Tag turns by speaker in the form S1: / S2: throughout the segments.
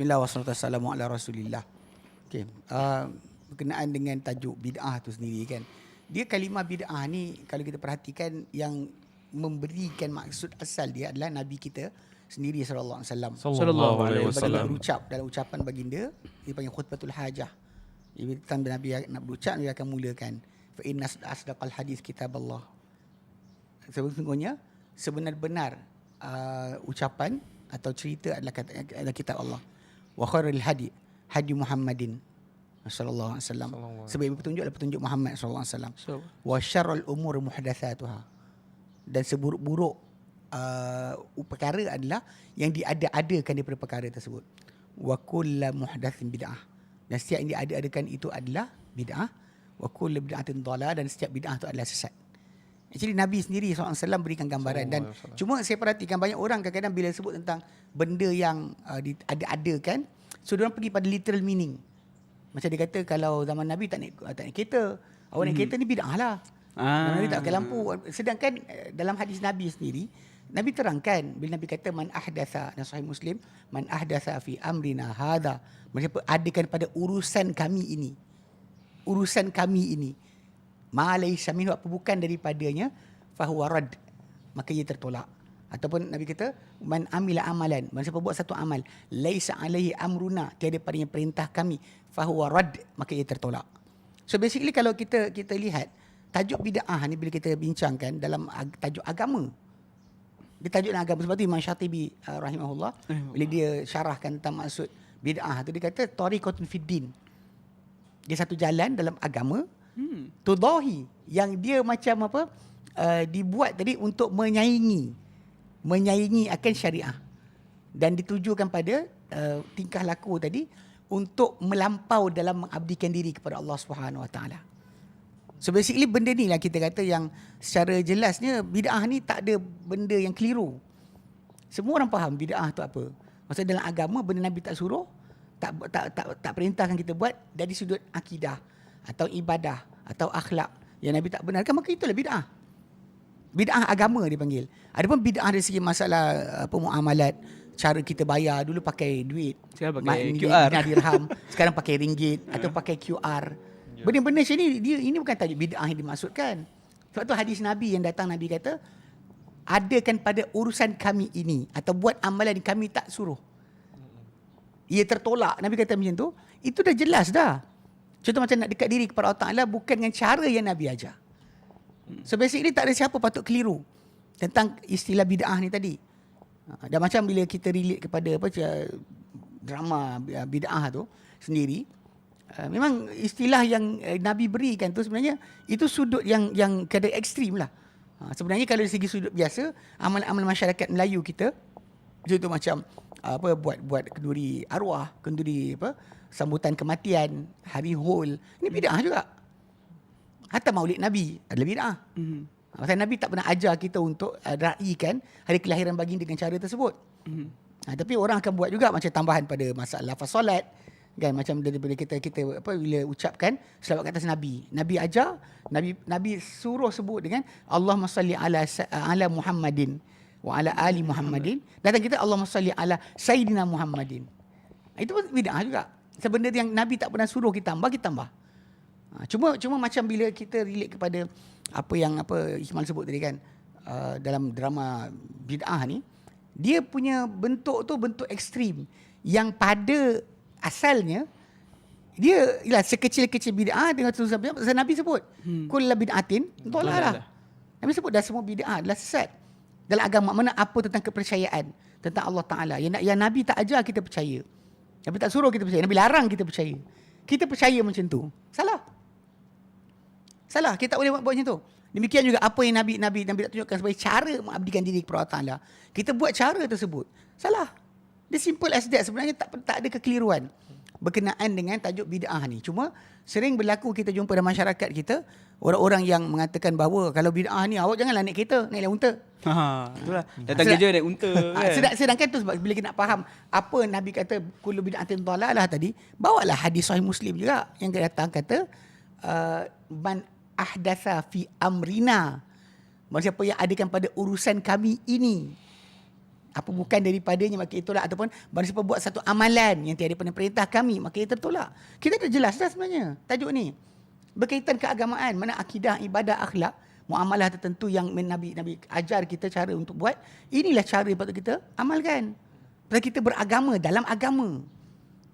S1: Bismillah wassalamu ala rasulillah. Okay. Uh, berkenaan dengan tajuk bid'ah tu sendiri kan. Dia kalimah bid'ah ni kalau kita perhatikan yang memberikan maksud asal dia adalah Nabi kita sendiri sallallahu alaihi wasallam.
S2: Sallallahu alaihi wasallam.
S1: berucap dalam ucapan baginda dia panggil khutbatul hajah. Bila tanda Nabi nak berucap dia akan mulakan fa inna asdaqal hadis kitab Allah. Sesungguhnya sebenar-benar uh, ucapan atau cerita adalah kata adalah kitab Allah. Wa khairul hadi hadi Muhammadin sallallahu alaihi wasallam. Sebab ibu petunjuk adalah petunjuk Muhammad sallallahu alaihi wasallam. Wa syarrul umur muhdatsatuha. Dan seburuk-buruk uh, perkara adalah yang diada-adakan daripada perkara tersebut. Wa kullu muhdatsin bid'ah. Dan setiap yang diada-adakan itu adalah bid'ah. Wa kullu bid'atin dhalah dan setiap bid'ah itu adalah sesat. Actually Nabi sendiri SAW berikan gambaran dan cuma saya perhatikan banyak orang kadang-kadang bila sebut tentang benda yang uh, ada-adakan so dia orang pergi pada literal meaning. Macam dia kata kalau zaman Nabi tak naik tak naik kereta, awak naik kereta ni bid'ah lah.
S2: Ah.
S1: Nabi tak pakai lampu. Sedangkan eh, dalam hadis Nabi sendiri Nabi terangkan bila Nabi kata man ahdatha dan sahih Muslim man ahdatha fi amrina hadha maksudnya adakan pada urusan kami ini urusan kami ini ma laysa minhu apa bukan daripadanya fahuwa rad. Maka ia tertolak. Ataupun nabi kata man amila amalan. Man siapa buat satu amal laisa alaihi amruna tiada padanya perintah kami fahuwa rad maka ia tertolak. So basically kalau kita kita lihat tajuk bid'ah ni bila kita bincangkan dalam tajuk agama. Dia tajuk dalam agama sebab tu Imam Syatibi uh, rahimahullah. bila dia syarahkan tentang maksud bid'ah tu dia kata tariqatun fid din. Dia satu jalan dalam agama hmm. tudahi yang dia macam apa uh, dibuat tadi untuk menyaingi menyaingi akan syariah dan ditujukan pada uh, tingkah laku tadi untuk melampau dalam mengabdikan diri kepada Allah Subhanahu Wa Taala. So basically benda ni lah kita kata yang secara jelasnya bid'ah ni tak ada benda yang keliru. Semua orang faham bid'ah tu apa. Maksudnya dalam agama benda Nabi tak suruh, tak tak tak tak perintahkan kita buat dari sudut akidah atau ibadah atau akhlak yang Nabi tak benarkan maka itulah bid'ah. Bid'ah agama dipanggil. Adapun bid'ah dari segi masalah apa muamalat, cara kita bayar dulu pakai duit.
S2: Sekarang pakai QR.
S1: dirham, sekarang pakai ringgit atau pakai QR. Benda-benda macam ni dia ini bukan tajuk bid'ah yang dimaksudkan. Sebab tu hadis Nabi yang datang Nabi kata adakan pada urusan kami ini atau buat amalan yang kami tak suruh. Ia tertolak. Nabi kata macam tu. Itu dah jelas dah. Contoh macam nak dekat diri kepada Allah Ta'ala bukan dengan cara yang Nabi ajar. So basically tak ada siapa patut keliru tentang istilah bid'ah ni tadi. Ha, Dan macam bila kita relate kepada apa drama uh, bid'ah tu sendiri, uh, memang istilah yang uh, Nabi berikan tu sebenarnya itu sudut yang yang kadar ekstrim lah. Ha, sebenarnya kalau dari segi sudut biasa, amal-amal masyarakat Melayu kita contoh macam apa buat buat kenduri arwah, kenduri apa sambutan kematian, hari hol, ini bid'ah juga. Hatta maulid Nabi adalah bid'ah.
S2: Mhm.
S1: Pasal Nabi tak pernah ajar kita untuk uh, raikan hari kelahiran baginda dengan cara tersebut.
S2: Mhm.
S1: Ha, tapi orang akan buat juga macam tambahan pada masalah lafaz solat kan macam daripada kita kita apa bila ucapkan selawat kat atas nabi nabi ajar nabi nabi suruh sebut dengan Allahumma salli ala ala Muhammadin wa ala ali Muhammadin datang kita Allahumma salli ala sayyidina Muhammadin itu pun bid'ah juga sebenarnya yang nabi tak pernah suruh kita tambah kita tambah Ha, cuma cuma macam bila kita relate kepada apa yang apa Ismail sebut tadi kan uh, dalam drama bid'ah ni dia punya bentuk tu bentuk ekstrim yang pada asalnya dia ialah sekecil-kecil bid'ah dengan tulisan bid'ah pasal Nabi sebut hmm. kullu bid'atin dhalalah.
S2: Dhalalah.
S1: Nabi sebut dah semua bid'ah adalah sesat. Dalam agama mana apa tentang kepercayaan tentang Allah Taala yang yang Nabi tak ajar kita percaya. Nabi tak suruh kita percaya, Nabi larang kita percaya. Kita percaya macam tu. Salah. Salah, kita tak boleh buat, buat macam tu. Demikian juga apa yang Nabi Nabi Nabi tak tunjukkan sebagai cara mengabdikan diri kepada Allah Taala. Kita buat cara tersebut. Salah. Dia simple as that. Sebenarnya tak tak ada kekeliruan berkenaan dengan tajuk bid'ah ni. Cuma sering berlaku kita jumpa dalam masyarakat kita orang-orang yang mengatakan bahawa kalau bid'ah ni awak janganlah naik kereta, naiklah unta.
S2: Ha, itulah. Datang
S1: Sedang-
S2: kerja naik unta
S1: Ha,
S2: kan.
S1: sedang, sedangkan tu sebab bila kita nak faham apa Nabi kata kullu bid'atin dhalalah tadi, bawalah hadis sahih Muslim juga yang datang kata uh, man ahdatha fi amrina. Maksudnya apa yang adakan pada urusan kami ini. Apa bukan daripadanya maka itolak ataupun barang siapa buat satu amalan yang tiada pada perintah kami maka ia tertolak. Kita dah jelas dah sebenarnya tajuk ni. Berkaitan keagamaan, mana akidah, ibadah, akhlak, muamalah tertentu yang Nabi Nabi ajar kita cara untuk buat, inilah cara yang patut kita amalkan. Pasal kita beragama dalam agama.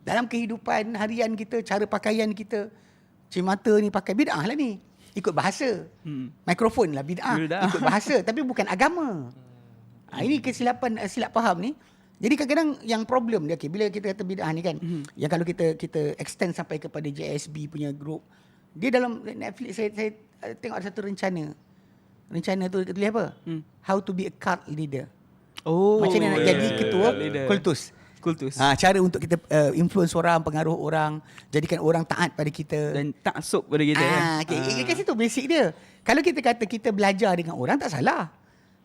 S1: Dalam kehidupan harian kita, cara pakaian kita, cimata ni pakai bid'ah lah ni. Ikut bahasa.
S2: Hmm.
S1: Mikrofon lah bid'ah.
S2: Bid'ah.
S1: Ikut bahasa tapi bukan agama. Ha, ini kesilapan eh, silap faham ni. Jadi kadang-kadang yang problem dia okay, bila kita kata bid'ah ni kan,
S2: Mhm.
S1: yang kalau kita kita extend sampai kepada JSB punya group, dia dalam Netflix saya saya uh, tengok ada satu rencana. Rencana tu tulis apa?
S2: Hmm.
S1: How to be a cult leader.
S2: Oh.
S1: Macam mana nak jadi ketua
S2: leader.
S1: kultus.
S2: Kultus.
S1: Ha, cara untuk kita uh, influence orang, pengaruh orang, jadikan orang taat pada kita.
S2: Dan taksub pada kita kan.
S1: Ah, okay. Ah. Kat situ basic dia. Kalau kita kata kita belajar dengan orang tak salah.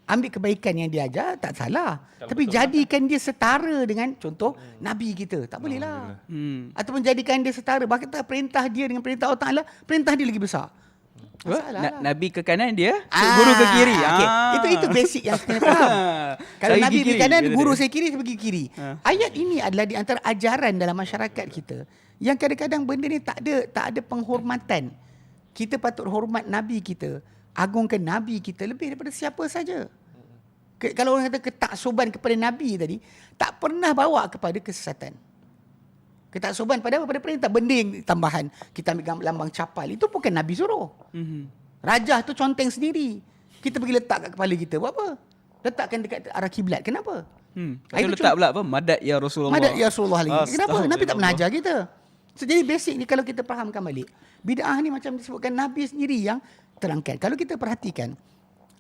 S1: Ambil kebaikan yang dia ajar tak salah. Tapi jadikan dia setara dengan contoh nabi kita. Tak boleh lah.
S2: Hmm.
S1: Ataupun jadikan dia setara. Bahkan tak perintah dia dengan perintah Allah Taala, perintah dia lagi besar. Tak
S2: Na-
S1: lah.
S2: Nabi ke kanan dia,
S1: Ah,
S2: guru ke kiri.
S1: okey.
S2: Ah.
S1: Itu itu basic yang kena faham. Kalau
S2: Saya
S1: Nabi
S2: pergi kiri,
S1: kanan, guru
S2: dia.
S1: saya kiri, saya pergi kiri.
S2: Ha.
S1: Ayat ini adalah di antara ajaran dalam masyarakat kita yang kadang-kadang benda ni tak ada tak ada penghormatan. Kita patut hormat Nabi kita, agungkan Nabi kita lebih daripada siapa saja. Ke, kalau orang kata ketaksuban kepada Nabi tadi, tak pernah bawa kepada kesesatan. Ketaksuban pada apa? Pada perintah. Benda yang tambahan. Kita ambil lambang capal. Itu bukan Nabi suruh.
S2: Mhm.
S1: Rajah tu conteng sendiri. Kita pergi letak kat kepala kita. Buat apa? Letakkan dekat arah kiblat. Kenapa?
S2: Hmm.
S1: Ah,
S2: Itu
S1: itu
S2: letak
S1: cuma-
S2: pula apa? Madat ya Rasulullah.
S1: Madat ya Rasulullah lagi. Kenapa? Nabi tak pernah ajar kita. So, jadi basic ni kalau kita fahamkan balik. Bid'ah ni macam disebutkan Nabi sendiri yang terangkan. Kalau kita perhatikan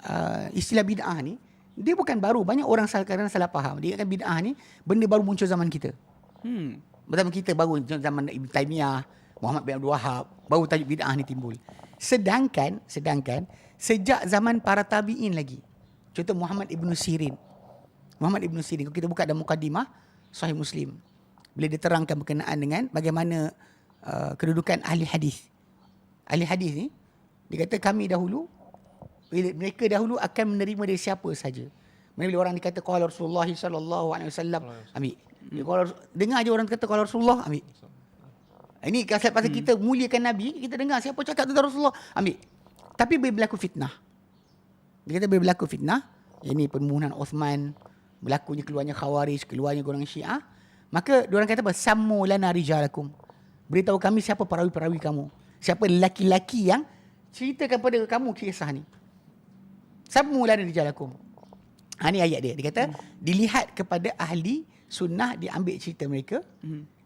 S1: uh, istilah bid'ah ni, dia bukan baru. Banyak orang salah, salah faham. Dia ingatkan bid'ah ni benda baru muncul zaman kita.
S2: Hmm.
S1: Bersama kita baru zaman Ibn Taymiyah, Muhammad bin Abdul Wahab, baru tajuk bid'ah ni timbul. Sedangkan, sedangkan sejak zaman para tabi'in lagi. Contoh Muhammad Ibn Sirin. Muhammad Ibn Sirin, kalau kita buka dalam mukadimah Sahih Muslim. Bila dia terangkan berkenaan dengan bagaimana uh, kedudukan ahli hadis. Ahli hadis ni, dia kata kami dahulu, mereka dahulu akan menerima dari siapa saja. Mana bila orang dikata qala Rasulullah sallallahu alaihi wasallam, ambil. Dia dengar je orang kata qala Rasulullah, ambil. Ini pasal pasal kita muliakan Nabi, kita dengar siapa cakap tentang Rasulullah, ambil. Tapi bila berlaku fitnah. Dia kata bila berlaku fitnah, ini pembunuhan Osman, berlakunya keluarnya Khawarij, keluarnya golongan Syiah, maka diorang kata apa? Sammu lana rijalakum. Beritahu kami siapa perawi-perawi kamu. Siapa lelaki-lelaki yang ceritakan pada kamu kisah ni. Sammu lana rijalakum. Ha ni ayat dia. Dia kata dilihat kepada ahli sunnah diambil cerita mereka.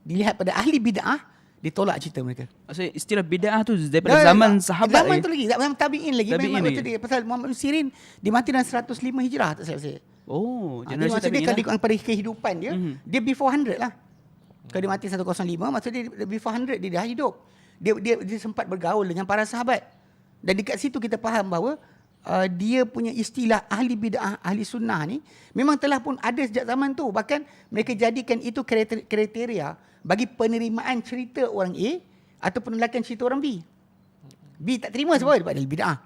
S1: Dilihat pada ahli bid'ah ditolak cerita mereka.
S2: Maksudnya istilah bid'ah tu daripada
S1: Dah,
S2: zaman sahabat
S1: Zaman
S2: lagi.
S1: tu lagi. Zaman tabi'in lagi.
S2: Tabi'in
S1: Memang
S2: lagi.
S1: betul dia. Pasal Muhammad bin Sirin dia mati dalam 105 hijrah tak silap saya.
S2: Oh,
S1: Ha, dia
S2: generasi
S1: maksud dia
S2: tabi'in
S1: kalau
S2: lah.
S1: pada kehidupan dia,
S2: Mhm.
S1: dia before 100 lah. Kalau dia mati 105, maksud dia before 100 dia dah hidup. Dia dia, dia sempat bergaul dengan para sahabat. Dan dekat situ kita faham bahawa uh, dia punya istilah ahli bid'ah, ahli sunnah ni memang telah pun ada sejak zaman tu. Bahkan mereka jadikan itu kriteria, bagi penerimaan cerita orang A atau penolakan cerita orang B. B tak terima sebab apa? Sebab dia bid'ah.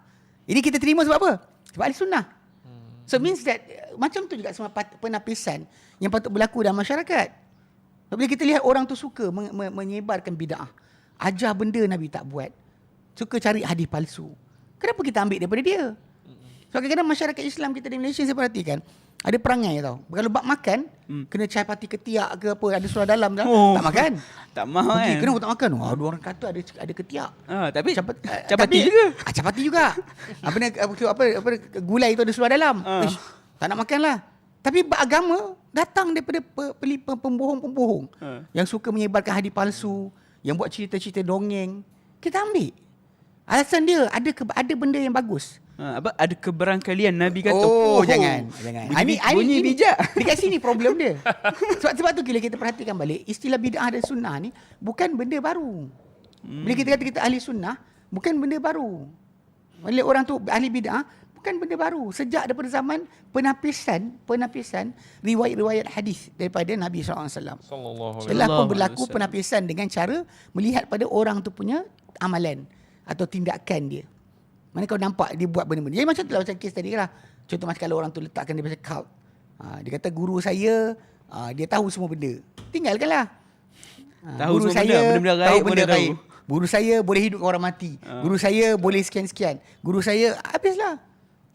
S1: Ini kita terima sebab apa? Sebab ahli sunnah. So means that uh, macam tu juga semua penapisan yang patut berlaku dalam masyarakat. Bila kita lihat orang tu suka me- me- menyebarkan bid'ah, ajar benda Nabi tak buat, suka cari hadis palsu. Kenapa kita ambil daripada dia? Sebab kadang-kadang masyarakat Islam kita di Malaysia saya perhatikan, ada perangai tau. Kalau bab makan,
S2: Hmm.
S1: kena cai pati ketiak ke apa, ada surah dalam dah,
S2: Oh.
S1: tak makan.
S2: Tak mahu
S1: Pergi,
S2: kan.
S1: kenapa tak makan? Wah, ada orang kata ada ada ketiak.
S2: Ah, tapi
S1: Capat, ah,
S2: capati
S1: tapi-
S2: juga.
S1: Ah, capati juga. apa, ni, apa, apa, apa, gulai tu ada seluar dalam.
S2: Ah.
S1: Ish, tak nak makan lah. Tapi agama datang daripada pe- peli- pe- pembohong-pembohong.
S2: Ah.
S1: Yang suka menyebarkan hadis palsu. Yang buat cerita-cerita dongeng. Kita ambil. Alasan dia ada ke, ada benda yang bagus.
S2: Ha, apa ada keberangkalian Nabi kata.
S1: Oh, jangan. jangan.
S2: Bunyi,
S1: Ah, ni- ah,
S2: bunyi
S1: ni-
S2: bijak.
S1: Dekat sini problem dia. sebab sebab tu bila kita perhatikan balik, istilah bid'ah dan sunnah ni bukan benda baru. Bila kita kata kita ahli sunnah, bukan benda baru. Bila orang tu ahli bid'ah, bukan benda baru. Sejak daripada zaman penapisan, penapisan riwayat-riwayat hadis daripada Nabi SAW.
S3: Sallallahu alaihi
S1: Telah pun
S2: Sallallahu
S1: berlaku
S2: alaihi wasallam.
S1: penapisan dengan cara melihat pada orang tu punya amalan atau tindakan dia. Mana kau nampak dia buat benda-benda. Jadi macam tu lah macam kes tadi lah. Contoh macam kalau orang tu letakkan dia macam cult. Ha, dia kata guru saya ha, dia tahu semua benda. Tinggalkanlah. Ha,
S2: Tahu semua benda, benda-benda
S1: tahu
S2: gaib
S1: benda
S2: mana tahu.
S1: gaib. Guru saya boleh hidup orang mati.
S2: Ha.
S1: Guru saya boleh sekian-sekian. Guru saya habislah.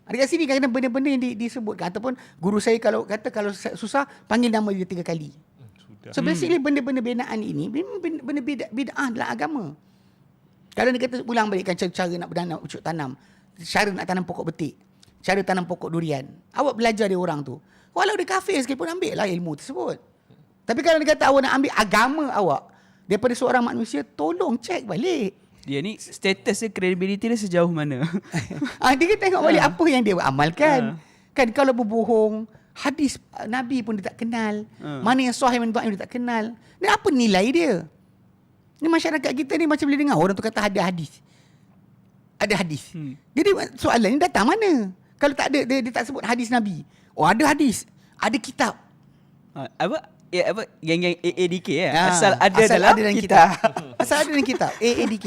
S1: Ada kat sini kadang benda-benda yang di, disebutkan ataupun guru saya kalau kata kalau susah panggil nama dia tiga kali.
S3: Sudah.
S1: So basically benda-benda binaan ini memang benda, benda bid'ah, bid'ah dalam agama. Kalau dia kata ulang balikkan cara-cara nak berdanam ucuk tanam, cara nak tanam pokok betik, cara tanam pokok durian. Awak belajar dia orang tu. Walau dia kafir sekalipun ambil lah ilmu tersebut. Tapi kalau dia kata awak nak ambil agama awak daripada seorang manusia, tolong cek balik.
S2: Dia ni status dia, credibility dia sejauh mana?
S1: Ah dia tengok balik apa yang dia amalkan.
S2: Ha.
S1: Kan kalau berbohong, hadis Nabi pun dia tak kenal.
S2: Ha.
S1: Mana yang sahih mana dhaif dia tak kenal. Dan apa nilai dia? Ni masyarakat kita ni macam boleh dengar orang tu kata ada hadis. Ada hadis.
S2: Hmm.
S1: Jadi soalan ni datang mana? Kalau tak ada dia, dia tak sebut hadis Nabi. Oh ada hadis. Ada kitab.
S2: Ha, apa? Ya, apa? Geng-geng AADK ya?
S1: Ah,
S2: Asal ada
S1: asal
S2: dalam,
S1: ada dalam
S2: kitab.
S1: asal ada dalam kitab. AADK.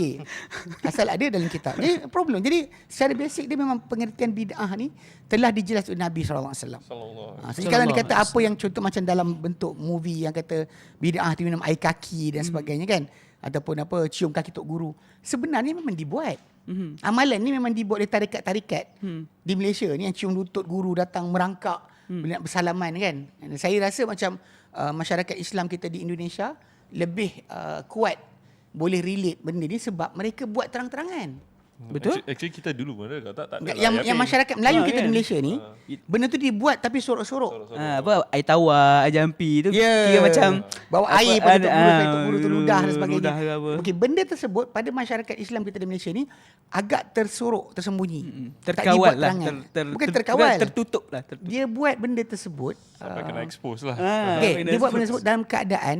S1: Asal ada dalam kitab. Jadi problem. Jadi secara basic dia memang pengertian bid'ah ni telah dijelas oleh Nabi SAW.
S3: Sallallahu
S1: Ha, so sekarang dia kata
S2: Sallallahu
S1: apa yang contoh macam dalam bentuk movie yang kata bid'ah tu minum air kaki dan sebagainya kan. Ataupun apa cium kaki tok guru. Sebenarnya memang dibuat.
S2: Mhm.
S1: Amalan ni memang dibuat oleh tarikat-tarikat
S2: Hmm.
S1: di Malaysia ni yang cium lutut guru datang merangkak hmm. nak bersalaman kan. Dan saya rasa macam uh, masyarakat Islam kita di Indonesia lebih uh, kuat boleh relate benda ni sebab mereka buat terang-terangan.
S2: Betul?
S3: Actually, actually kita dulu mana tak tak tak ada
S1: Enggak,
S3: lah,
S1: yang yang masyarakat Melayu
S2: Ah,
S1: kita di
S2: kan?
S1: Malaysia ni benda tu dibuat tapi sorok-sorok.
S2: Ha, apa? Air tawar, air jampi tu
S1: Ya.
S2: kira macam
S1: bawa
S2: apa,
S1: air pada
S2: ada- ah,
S1: tok guru tu ludah dan sebagainya.
S2: Apa.
S1: Okey, benda tersebut pada masyarakat Islam kita di Malaysia ni agak tersorok, tersembunyi. Tak
S2: Terkawal
S1: dibuat
S2: lah. Ter, ter,
S1: Bukan
S2: ter-
S1: terkawal.
S2: Tertutup lah. Tertutup.
S1: Dia buat benda tersebut.
S3: Sampai kena expose lah.
S2: Ah.
S1: Okey,
S2: kena
S1: dia buat benda tersebut dalam keadaan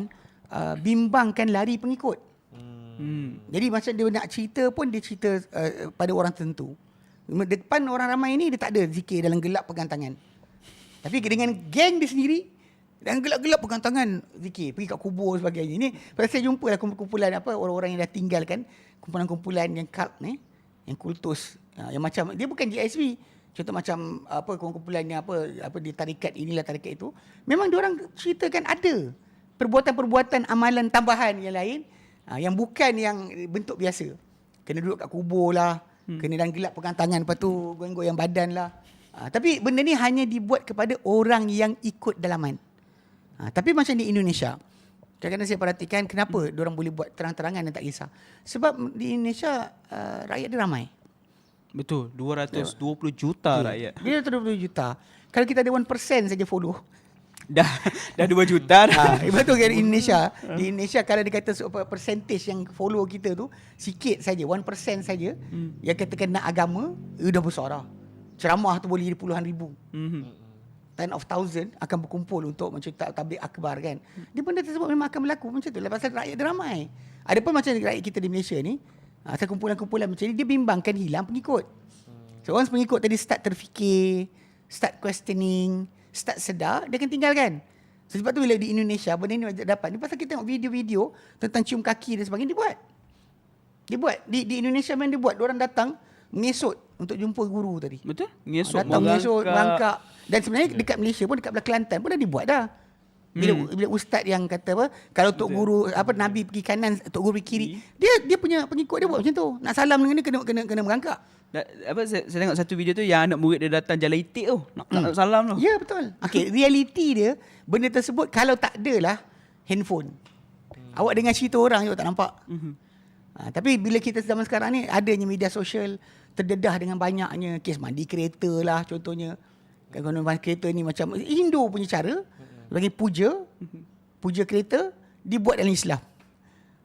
S1: uh, bimbangkan lari pengikut.
S2: Hmm.
S1: Jadi macam dia nak cerita pun dia cerita uh, pada orang tertentu. Depan orang ramai ni dia tak ada zikir dalam gelap pegang tangan. Tapi dengan geng dia sendiri dan gelap-gelap pegang tangan zikir pergi kat kubur sebagainya. Ini pada saya jumpa lah kumpulan apa orang-orang yang dah tinggalkan kumpulan-kumpulan yang cult ni yang kultus uh, yang macam dia bukan GSB contoh macam apa kumpulan yang apa apa di tarikat inilah tarikat itu memang dia orang ceritakan ada perbuatan-perbuatan amalan tambahan yang lain uh, yang bukan yang bentuk biasa kena duduk kat kubur lah hmm. kena dalam gelap pegang tangan lepas tu goyang-goyang badan lah uh, tapi benda ni hanya dibuat kepada orang yang ikut dalaman Ha, tapi macam di Indonesia, kadang-kadang saya perhatikan kenapa hmm. orang boleh buat terang-terangan dan tak kisah. Sebab di Indonesia uh, rakyat dia ramai.
S2: Betul. 220 juta rakyat.
S1: Dia 20 juta. Kalau kita ada 1% saja follow.
S2: Dah dah 2 juta dah.
S1: Ha, betul kan di Indonesia. Di Indonesia kalau dia kata percentage yang follow kita tu sikit saja, 1% saja
S2: Hmm.
S1: yang katakan nak agama, eh, dah besar dah. Ceramah tu boleh jadi puluhan ribu.
S2: Mhm.
S1: ten of thousand akan berkumpul untuk macam tak tablik akbar kan. Dia benda tersebut memang akan berlaku macam tu lah pasal rakyat dia ramai. Ada pun macam rakyat kita di Malaysia ni, asal kumpulan-kumpulan macam ni dia bimbangkan hilang pengikut. So once pengikut tadi start terfikir, start questioning, start sedar, dia akan tinggalkan. So, sebab tu bila di Indonesia benda ni dapat ni pasal kita tengok video-video tentang cium kaki dan sebagainya dia buat. Dia buat di di Indonesia memang dia buat. Orang datang mengesot untuk jumpa guru tadi.
S2: Betul? Ngesok
S1: Datang mengesot, merangkak. Dan sebenarnya dekat Malaysia pun dekat belah Kelantan pun dah dibuat dah. Bila
S2: Hmm.
S1: bila ustaz yang kata apa kalau tok guru apa nabi pergi kanan tok guru pergi kiri dia dia punya pengikut dia buat macam tu nak salam dengan dia kena kena kena merangkak
S2: apa saya, saya tengok satu video tu yang anak murid dia datang jalan itik tu. Nak, nak salam tu.
S1: ya betul okey reality dia benda tersebut kalau tak adalah handphone awak dengar cerita orang je tak nampak
S2: Mhm.
S1: Ha, tapi bila kita zaman sekarang ni adanya media sosial terdedah dengan banyaknya kes mandi kereta lah contohnya. Kan kalau mandi kereta ni macam Indo punya cara bagi puja puja kereta dibuat dalam Islam.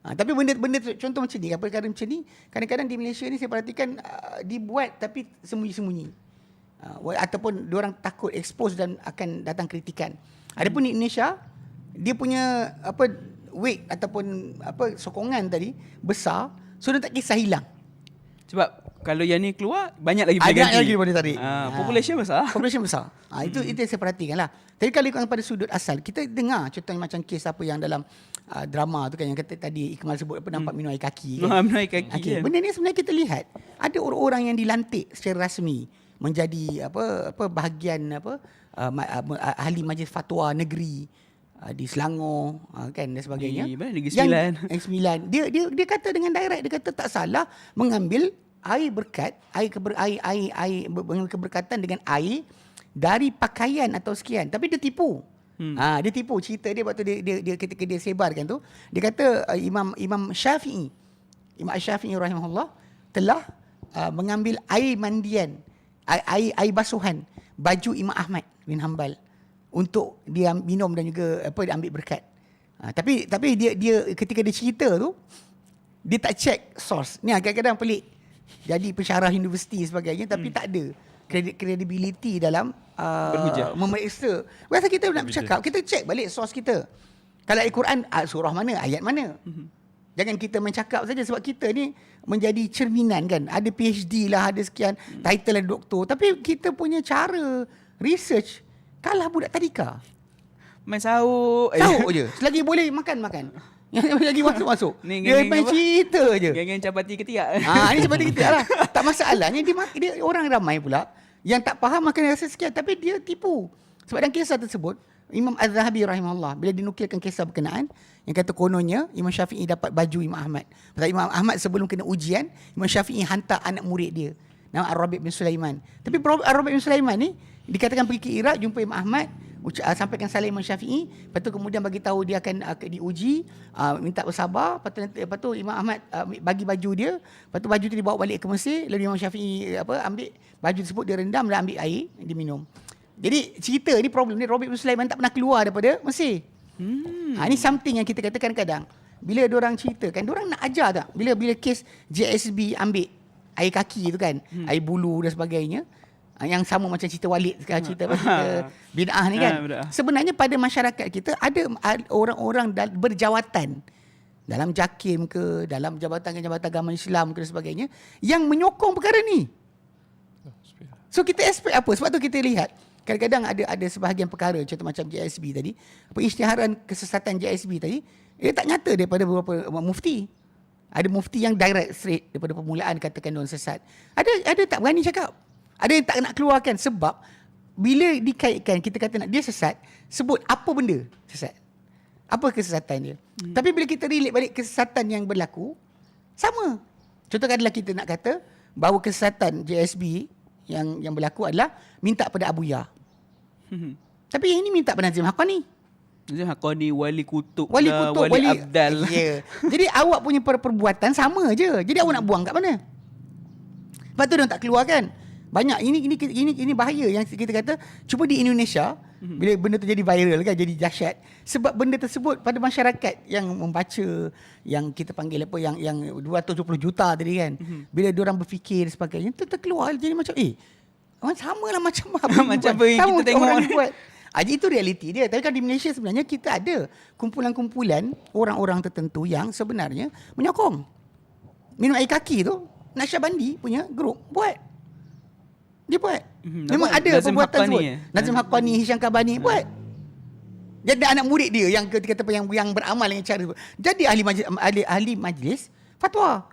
S1: Ha, tapi benda-benda contoh macam ni apa perkara macam ni kadang-kadang di Malaysia ni saya perhatikan uh, dibuat tapi sembunyi-sembunyi. Uh, ataupun orang takut expose dan akan datang kritikan. Adapun di Indonesia dia punya apa weight ataupun apa sokongan tadi besar so dia tak kisah hilang.
S2: Sebab kalau yang ni keluar banyak lagi boleh ganti.
S1: lagi boleh tarik. Ha.
S2: population besar.
S1: Population besar. Ha, itu itu yang saya perhatikan lah. Tapi kalau ikut pada sudut asal, kita dengar contohnya macam kes apa yang dalam uh, drama tu kan yang kata tadi Ikmal sebut apa nampak minum air kaki kan.
S2: Hmm. Minum air kaki
S1: Okey,
S2: kan.
S1: benda ni sebenarnya kita lihat ada orang-orang yang dilantik secara rasmi menjadi apa apa bahagian apa uh, ma- uh, ahli majlis fatwa negeri uh, di Selangor uh, kan dan sebagainya.
S2: Di mana? Negeri
S1: Yang-
S2: Sembilan.
S1: Negeri Sembilan. Dia dia dia kata dengan direct dia kata tak salah mengambil air berkat, air keber, air air air mengambil keberkatan dengan air dari pakaian atau sekian. Tapi dia tipu. Hmm. Ha, dia tipu cerita dia waktu dia, dia, dia ketika dia sebarkan tu dia kata uh, Imam Imam Syafi'i Imam Syafi'i rahimahullah telah uh, mengambil air mandian air, air air basuhan baju Imam Ahmad bin Hanbal untuk dia minum dan juga apa dia ambil berkat. Ha, tapi tapi dia dia ketika dia cerita tu dia tak check source. Ni kadang-kadang pelik. Jadi pensyarah universiti sebagainya tapi
S2: Hmm.
S1: tak ada credibility dalam uh,
S2: Berhujah.
S1: memeriksa. Biasa kita nak bercakap, kita check balik source kita. Kalau Al-Quran ah, surah mana, ayat mana. Jangan kita mencakap saja sebab kita ni menjadi cerminan kan. Ada PhD lah, ada sekian title ada doktor. Tapi kita punya cara research kalah budak tadika.
S2: Main sahur.
S1: Tahu je. Selagi boleh makan makan. Yang lagi masuk masuk.
S2: Ni
S1: Dia main
S2: apa?
S1: cerita je.
S2: Geng-geng capati ketiak.
S1: Ah ini seperti kita lah. Tak masalahnya dia, dia orang ramai pula yang tak faham makan rasa sekian tapi dia tipu. Sebab dalam kisah tersebut Imam Az-Zahabi rahimahullah bila dinukilkan kisah berkenaan yang kata kononnya Imam Syafi'i dapat baju Imam Ahmad. Pasal Imam Ahmad sebelum kena ujian Imam Syafi'i hantar anak murid dia nama Ar-Rabi' bin Sulaiman. Tapi Ar-Rabi' bin Sulaiman ni dikatakan pergi ke Iraq jumpa Imam Ahmad uh, sampaikan salam Imam Syafi'i. Lepas tu kemudian bagi tahu dia akan uh, diuji uh, minta bersabar. Lepas tu, lepas tu Imam Ahmad uh, bagi baju dia. Lepas tu baju tu dibawa balik ke Mesir. Lalu Imam Syafi'i uh, apa ambil baju tersebut dia rendam dan ambil air diminum jadi cerita ni problem ni Robert bin Sulaiman tak pernah keluar daripada Mesir. Hmm. ha, ni something yang kita katakan kadang. Bila orang ceritakan orang nak ajar tak? Bila bila kes JSB ambil air kaki tu kan hmm. air bulu dan sebagainya yang sama macam cerita Walid sekarang cerita apa cerita bid'ah ni kan
S2: Ah,
S1: sebenarnya pada masyarakat kita ada ad- orang-orang berjawatan dalam JAKIM ke dalam jabatan-jabatan agama Islam ke dan sebagainya yang menyokong perkara ni So kita expect apa? Sebab tu kita lihat kadang-kadang ada ada sebahagian perkara contoh macam JSB tadi, apa isytiharan kesesatan JSB tadi, dia tak nyata daripada beberapa mufti. Ada mufti yang direct straight daripada permulaan katakan dia sesat. Ada ada tak berani cakap. Ada yang tak nak keluarkan sebab bila dikaitkan kita kata nak dia sesat, sebut apa benda sesat. Apa kesesatan dia. Hmm. Tapi bila kita relate balik kesesatan yang berlaku, sama. Contoh adalah kita nak kata bahawa kesesatan JSB yang yang berlaku adalah minta pada Abu Ya. Tapi yang ini minta pada Nazim Haqqani.
S2: Nazim Haqqani, Wali Kutub
S1: Wali
S2: lah,
S1: Kutub,
S2: Wali, Abdal.
S1: Ya. Jadi awak punya per- perbuatan sama je. Jadi awak nak buang kat mana? Lepas tu dia tak keluar kan? Banyak ini ini ini ini bahaya yang kita kata cuba di Indonesia
S2: Mhm.
S1: bila benda tu jadi viral kan jadi dahsyat sebab benda tersebut pada masyarakat yang membaca yang kita panggil apa yang yang 270 juta tadi kan
S2: Mhm.
S1: bila dia orang berfikir sebagainya tu terkeluar jadi macam eh orang sama lah macam apa
S2: Macam apa yang kita tengok
S1: orang buat Ah, jadi itu realiti dia. Tapi kan di Malaysia sebenarnya kita ada kumpulan-kumpulan orang-orang tertentu yang sebenarnya menyokong. Minum air kaki tu, Nasha Bandi punya grup buat. Dia buat.
S2: Mhm,
S1: Memang
S2: apa?
S1: ada
S2: Nazim
S1: perbuatan
S2: Haqqani
S1: tersebut.
S2: eh?
S1: Nazim Haqqani, Hisham Kabani buat. Jadi anak murid dia yang kita kata yang yang beramal dengan cara. Jadi ahli majlis ahli, ahli majlis fatwa.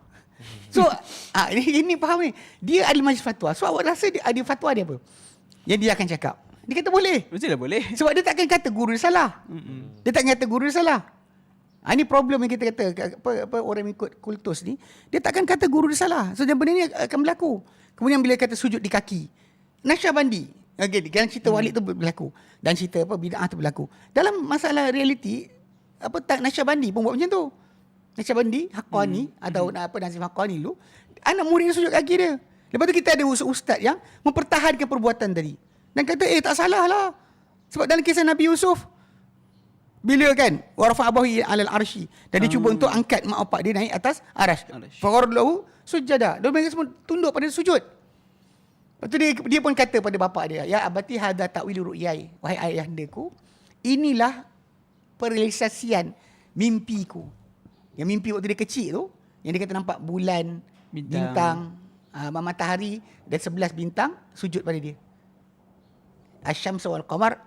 S1: So ah, ini, ini faham ni. Dia ahli majlis fatwa. So awak rasa dia ahli fatwa dia apa? Yang dia akan cakap. Dia kata boleh.
S2: Mestilah boleh.
S1: Sebab dia takkan kata guru dia salah. Mm-mm. Dia takkan kata guru dia salah. Ha, ini problem yang kita kata apa, apa orang ikut kultus ni dia takkan kata guru dia salah. So dan benda ni akan berlaku. Kemudian bila kata sujud di kaki. Nasyabandi. Okay, dalam cerita Walid tu berlaku dan cerita apa bid'ah tu berlaku. Dalam masalah realiti apa tak Nasyabandi pun buat macam tu. Nasyabandi, Haqqani hmm. atau apa Nazim Haqqani dulu anak murid dia sujud kaki dia. Lepas tu kita ada ustaz yang mempertahankan perbuatan tadi. Dan kata eh tak salah lah. Sebab dalam kisah Nabi Yusuf bila kan warafa abahi alal arsy dan dia cuba untuk angkat mak opak dia naik atas arash. Faqarlahu sujada. Dia mereka semua tunduk pada sujud. Lepas tu dia, dia pun kata pada bapak dia, ya abati hadza ta'wilu ru'yai. Wahai ayahandaku, inilah perealisasian mimpiku. Yang mimpi waktu dia kecil tu, yang dia kata nampak bulan,
S2: Bintang.
S1: bintang, uh, matahari dan sebelas bintang sujud pada dia. Asyams wal qamar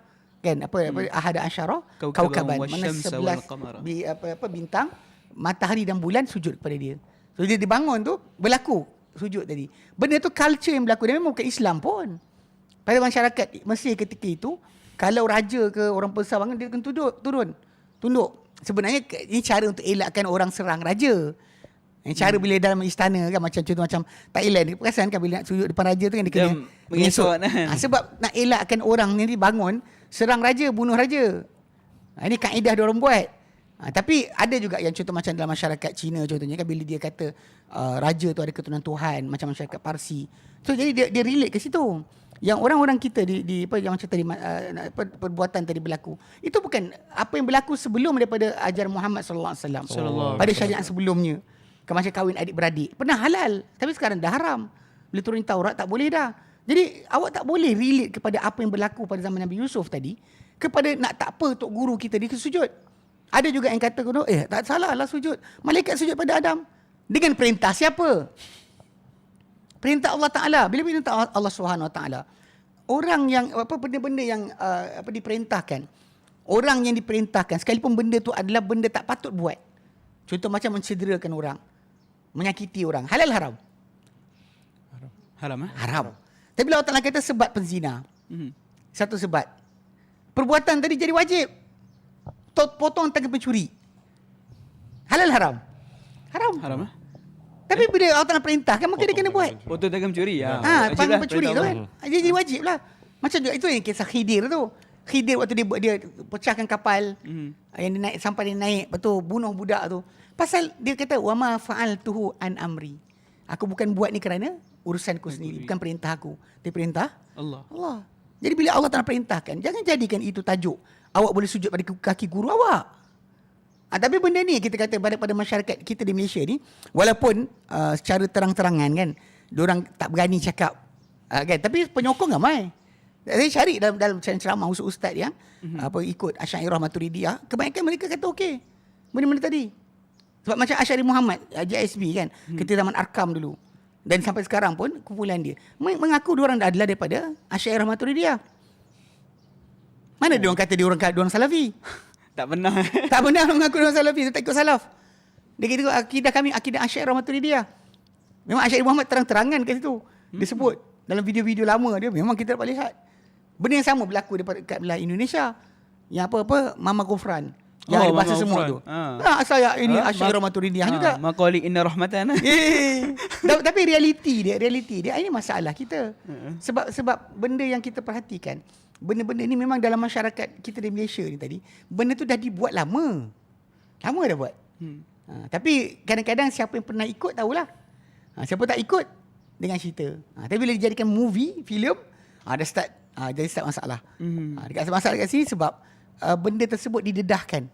S1: kan apa apa ahada asyara
S2: Kaukaban
S1: mana sebelas bi, apa apa bintang matahari dan bulan sujud kepada dia. So dia dibangun tu berlaku sujud tadi. Benda tu culture yang berlaku dan memang bukan Islam pun. Pada masyarakat Mesir ketika itu, kalau raja ke orang besar bangun dia akan tunduk, turun. Tunduk. Sebenarnya ini cara untuk elakkan orang serang raja. Yang cara bila dalam istana kan macam contoh macam Thailand dia perasan kan bila nak sujud depan raja tu kan dia kena
S2: mengesot kan.
S1: Ha, sebab nak elakkan orang ni bangun serang raja, bunuh raja. Ha, ini kaedah dia orang buat. Ha, tapi ada juga yang contoh macam dalam masyarakat Cina contohnya kan bila dia kata uh, raja tu ada keturunan Tuhan macam masyarakat Parsi. So jadi dia dia relate ke situ. Yang orang-orang kita di, di apa yang macam tadi uh, apa, perbuatan tadi berlaku. Itu bukan apa yang berlaku sebelum daripada ajar Muhammad sallallahu alaihi wasallam. Pada syariat sebelumnya. Kan macam kahwin adik-beradik. Pernah halal. Tapi sekarang dah haram. Bila turun Taurat tak boleh dah. Jadi awak tak boleh relate kepada apa yang berlaku pada zaman Nabi Yusuf tadi. Kepada nak tak apa untuk guru kita di sujud. Ada juga yang kata, eh tak salah lah sujud. Malaikat sujud pada Adam. Dengan perintah siapa? Perintah Allah Taala. Bila perintah Allah Subhanahu Wa Taala, orang yang apa benda-benda yang uh, apa diperintahkan, orang yang diperintahkan sekalipun benda tu adalah benda tak patut buat. Contoh macam mencederakan orang, menyakiti orang, halal haram?
S2: Haram eh?
S1: Haram. Tapi bila Allah Taala kata sebat penzina,
S2: Mhm.
S1: satu sebat. Perbuatan tadi jadi wajib. Potong tangan pencuri. Halal haram? Haram.
S2: Haram eh?
S1: Tapi bila Allah Taala perintahkan maka dia kena buat.
S2: Potong tangan pencuri ya.
S1: Ha, panggil
S2: lah,
S1: pencuri tu
S2: perintah
S1: kan.
S2: Allah.
S1: Jadi wajib lah. Macam juga itu yang kisah Khidir tu. Khidir waktu dia buat dia pecahkan kapal
S2: Mhm.
S1: yang dia naik sampai dia naik betul bunuh budak tu. Pasal dia kata wama fa'altuhu an amri. Aku bukan buat ni kerana urusanku sendiri, bukan perintah aku. Dia perintah
S2: Allah.
S1: Allah. Jadi bila Allah Taala perintahkan, jangan jadikan itu tajuk. Awak boleh sujud pada kaki guru awak. Ha, tapi benda ni kita kata pada pada masyarakat kita di Malaysia ni walaupun uh, secara terang-terangan kan orang tak berani cakap uh, kan tapi penyokong ramai. Saya cari dalam dalam ceramah ustaz-ustaz yang mm-hmm. apa ikut Asy'ariyah Maturidiyah, kebanyakan mereka kata okey. Benda-benda tadi. Sebab macam Asy'ari Muhammad, uh, JSB kan, hmm. ketika zaman Arkam dulu. Dan sampai sekarang pun kumpulan dia meng- mengaku dia orang adalah daripada Asy'ariyah Maturidiyah. Mana dia orang kata dia orang dia orang Salafi?
S2: Tak pernah.
S1: tak benar mengaku dia orang Salafi, dia tak ikut Salaf. Dia kata akidah kami akidah Asy'ariyah Maturidiyah. Memang Asy'ari Muhammad terang-terangan kat situ. Dia sebut dalam video-video lama dia memang kita dapat lihat. Benda yang sama berlaku dekat kat belah Indonesia. Yang apa-apa Mama Gofran. Yang
S2: Oh,
S1: ada bahasa semua tu.
S2: Ha.
S1: Ha. saya ini
S2: Ha,
S1: Asy'ariyah
S2: mak-
S1: Maturidiyah
S2: Ha,
S1: juga.
S2: Maqali inna rahmatan.
S1: Eh, Ta- tapi realiti dia, realiti dia ini masalah kita. Sebab sebab benda yang kita perhatikan, benda-benda ni memang dalam masyarakat kita di Malaysia ni tadi, benda tu dah dibuat lama. Lama dah buat.
S2: Hmm.
S1: Ha, tapi kadang-kadang siapa yang pernah ikut tahulah. Ha, siapa tak ikut dengan cerita. Ha, tapi bila dijadikan movie, filem, ha, dah start ha, jadi start masalah.
S2: Mhm.
S1: Ha, dekat masalah kat sini sebab uh, benda tersebut didedahkan.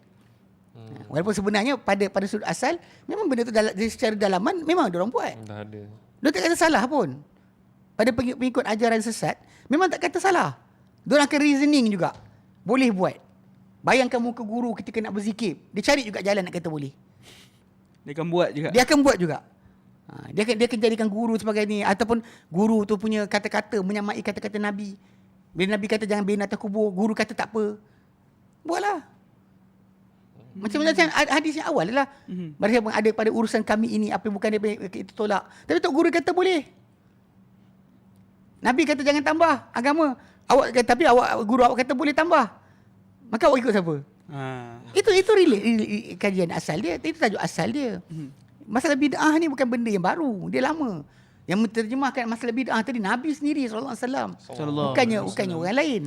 S1: Ha, walaupun sebenarnya pada pada sudut asal memang benda tu dalam, secara dalaman memang dia orang buat.
S3: Dah ada.
S1: Dia tak kata salah pun. Pada pengikut, pengikut ajaran sesat memang tak kata salah. Dia orang akan reasoning juga. Boleh buat. Bayangkan muka guru ketika nak berzikir, dia cari juga jalan nak kata boleh.
S2: Dia akan buat juga.
S1: Dia akan buat juga. Ha, dia akan dia akan jadikan guru sebagai ni ataupun guru tu punya kata-kata menyamai kata-kata Nabi. Bila Nabi kata jangan bina atas kubur, guru kata tak apa. Buatlah. Macam macam had- hadis yang awal lah.
S2: Mhm.
S1: Barang siapa ada pada urusan kami ini apa yang bukan dia itu tolak. Tapi tok guru kata boleh. Nabi kata jangan tambah agama. Awak kata tapi awak guru awak kata boleh tambah. Maka awak ikut siapa?
S2: Ha.
S1: Itu itu relate, relate kajian asal dia. Itu tajuk asal dia.
S2: Mhm.
S1: Masalah bid'ah ni bukan benda yang baru. Dia lama. Yang menterjemahkan masalah bid'ah tadi Nabi sendiri sallallahu alaihi wasallam.
S2: Sallallahu
S1: Bukannya bukannya orang lain.